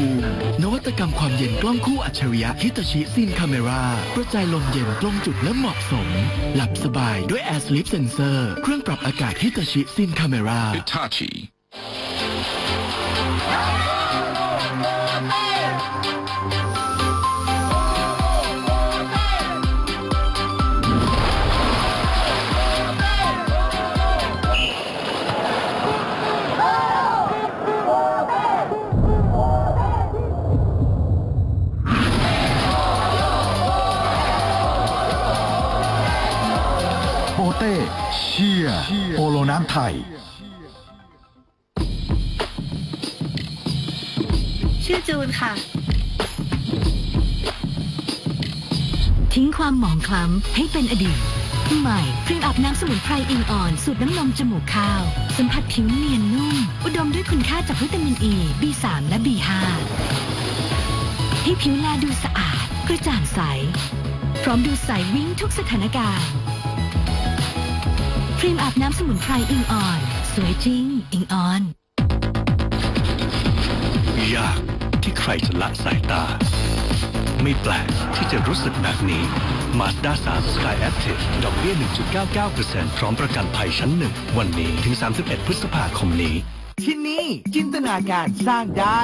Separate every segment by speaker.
Speaker 1: ภูมิ นวัตกรรมความเย็นกล้องคู่อัจฉริยะฮิตาชิซินคาเมรากระจายลมเย็นตรงจุดและเหมาะสม หลับสบายด้วยแอร์สลิปเซนเซอร์เครื่องปรับอากาศฮิตาชิซินคาเมรา
Speaker 2: Hitachi.
Speaker 3: โปเต้เชียร์โปโลน้ำไทย
Speaker 4: ชื่อจูนค่ะ
Speaker 5: ทิ้งความหมองคล้ำให้เป็นอดีต ใหม่ครีมอาบน้ำสมุนไพรอิงอ่อน สูตรน้ำนมจมูกข้าว สัมผัสผิวเนียนนุ่ม อุดมด้วยคุณค่าจากวิตามินอ e, ี B3 และ B5 ให้ผิวแลดูสะอาด กระจ่างใส พร้อมดูใสวิ่งทุกสถานการณ์ ครีมอาบน้ำสมุนไพรอิงอ่อน สวยจริง อิงอ่อน
Speaker 6: ยากที่ใครจะละสายตา ไม่แปลกที่จะรู้สึกแบบนี้ Mazda 3 Sky Active ดอกเบี้ย 1.99%พร้อมประกันภัยชั้นหนึ่ง วันนี้ถึง 31 พฤษภาคมนี้
Speaker 1: ที่นี่ จินตนาการสร้างได้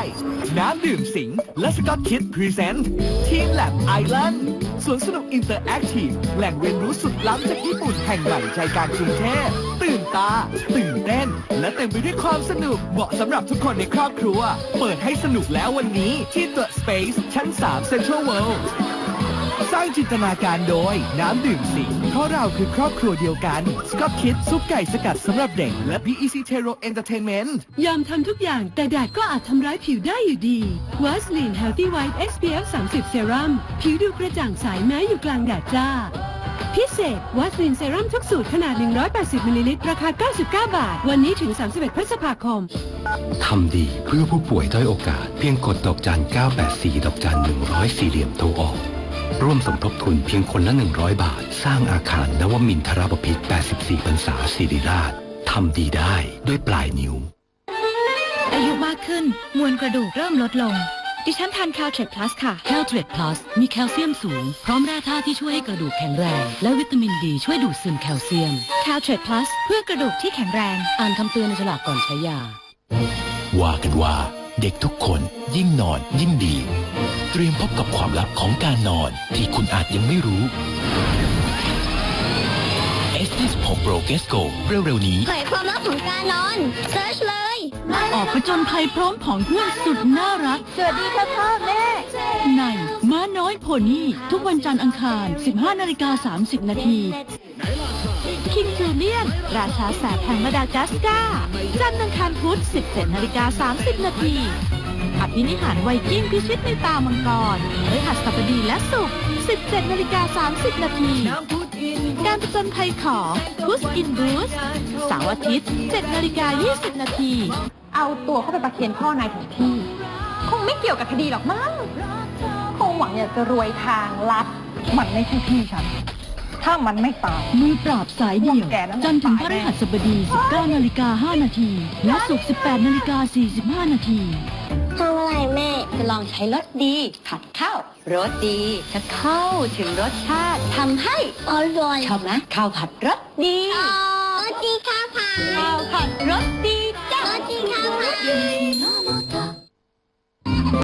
Speaker 1: น้ำดื่มสิงและสกอตคิดพรีเซนต์ทีมแลบไอแลนด์สวนสนุกอินเตอร์แอคทีฟแหล่งเรียนรู้สุดล้ำจากญี่ปุ่นแห่งใหม่ใจกลางกรุงเทพตื่นตา ตื่นเต้น และเต็มไปด้วยความสนุกเหมาะสำหรับทุกคนในครอบครัว เปิดให้สนุกแล้ววันนี้ที่ The Space ชั้น 3 Central World สร้างจินตนาการโดย น้ำดื่มสิงเพราะเราคือครอบครัวเดียวกันสกอตคิดซุปไก่สกัดสำหรับเด็ก และ PEC Tero Entertainment
Speaker 4: ยอมทำทุกอย่างแต่แดดก็อาจทำร้ายผิวได้อยู่ดีวัสลีน Healthy White SPF 30 Serum ผิวดูกระจ่างใสแม้อยู่กลางแดดจ้า พิเศษวัสลีนเซรั่มทุกสูตรขนาด 180มิลลิลิตรราคา 99 บาท วันนี้ถึง 31 พฤษภาคม
Speaker 7: ทำดีเพื่อผู้ป่วยด้อยโอกาส เพียงกดดอกจัน 984 ดอกจัน 100สี่เหลี่ยมโทรออก ร่วมสมทบทุนเพียงคนละ 100 บาท สร้างอาคารนวมินทรบพิษ84พรรษาศิริราชทำดีได้ด้วยปลายนิ้ว
Speaker 5: อายุมากขึ้น มวลกระดูกเริ่มลดลง ดิฉันทานค a l เทร p พลัสค่ะ
Speaker 8: แคลเทร p พลัสมีแคลเซียมสูง พร้อมแร่ธาตุที่ช่วยให้กระดูกแข็งแรง และวิตามินดีช่วยดูดซึมแคลเซียม
Speaker 5: c a l เทร p พลัสเพื่อกระดูกที่แข็งแรง
Speaker 8: อ่านคำเตือนในฉลากก่อนใช้ยา
Speaker 6: ว่ากันว่า เด็กทุกคนยิ่งนอนยิ่งดี เตรียมพบกับความลับของการนอนที่คุณอาจยังไม่รู้ S26 Pro g e s Go เร็วๆนี้
Speaker 9: เผยความลับของการนอนเซิร์ชเลย
Speaker 8: ออกผจญภัยพร้อมผองเพื่อนสุดน่ารัก
Speaker 9: สวัสดีค่ะพ่อแม่
Speaker 8: ในม้าน้อยโพนี่ ทุกวันจันทร์อังคาร 15นาฬิกา30 นาที
Speaker 5: คิงจูเลียน ราชาแสบแห่งมาดากัสการ์จันทร์อังคารพุธ 17นาฬิกา30 นาทีอภินิหารไวกิ้งพิชิตในตามังกรพฤหัสบดีและศุกร์17นาฬิกา30 นาที การผจญภัยของพุสอินบูสเสาร์อาทิตย์7นาฬิกา20 นาที
Speaker 10: เอาตัวเข้าไปประเคนพ่อนายถึงที่ กี่ยวกับคดีหรอกมั้งคงหวังอยากจะรวยทางลัด มันไม่ใช่ที่ฉัน ถ้ามันไม่ตาย
Speaker 8: มือปราบสายเดี่ยว
Speaker 10: พวกแกนั่น
Speaker 8: จันทร์ถึงพ
Speaker 10: ตายแน่
Speaker 8: ฤหัสบดี 19นาฬิกา5นาที และศุกร์18นาฬิกา45นาที
Speaker 9: ทำอะไรแม่
Speaker 11: จะลองใช้รสดี ผัดข้าวรสดี จะเข้าถึงรสชาติ
Speaker 9: ทำให้อร่อย
Speaker 11: ชอบไหมข้าวผัดรสดี
Speaker 9: อ๋อดีค่ะค่ะ
Speaker 11: ข้าวผัดรสดี